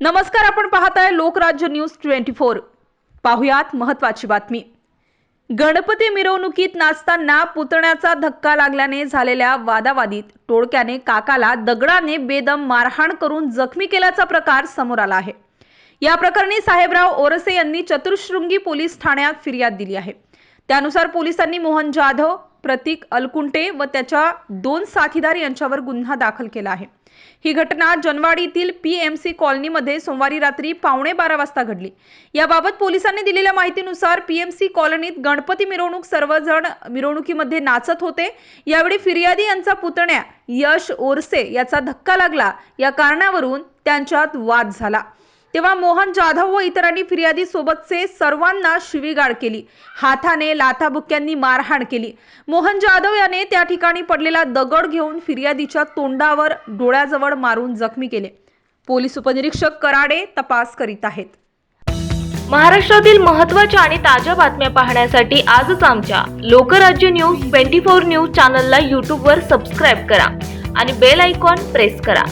नमस्कार आपण पाहताय लोकराज्य न्यूज ट्वेंटी फोर. पाहुयात महत्वाची बातमी. गणपती मिरवणुकीत नाचताना पुतण्याचा धक्का लागल्याने झालेल्या वादावादीत टोळक्याने काकाला दगडाने बेदम मारहाण करून जखमी केल्याचा प्रकार समोर आला आहे. या प्रकरणी साहेबराव ओरसे यांनी चतुर्शृंगी पोलीस ठाण्यात फिर्याद दिली आहे. त्यानुसार पोलिसांनी मोहन जाधव प्रतीक अलकुंटे व त्याच्या दोन साथीदार यांच्यावर गुन्हा दाखल केला आहे. ही घटना जनवाडीतील पी एम सी कॉलनीमध्ये सोमवारी रात्री पावणे बारा वाजता घडली. याबाबत पोलिसांनी दिलेल्या माहितीनुसार पी एम सी कॉलनीत गणपती मिरवणूक सर्वजण मिरवणुकीमध्ये नाचत होते. यावेळी फिर्यादी यांचा पुतण्या यश ओरसे याचा धक्का लागला. या कारणावरून त्यांच्यात वाद झाला. तेव्हा मोहन जाधव व इतरांनी फिर्यादी सोबतचे सर्वांना शिवीगाळ केली. हाताने लाथाबुक्यांनी मारहाण केली. मोहन जाधव याने त्या ठिकाणी पडलेला दगड घेऊन फिर्यादीच्या तोंडावर डोळ्याजवळ मारून जखमी केले. पोलीस उपनिरीक्षक कराडे तपास करीत आहेत. महाराष्ट्रातील महत्त्वाच्या आणि ताज्या बातम्या पाहण्यासाठी आजच आमच्या Lokrajya news twenty four news चॅनलला यूट्यूबवर सबस्क्राईब करा आणि बेल आयकॉन प्रेस करा.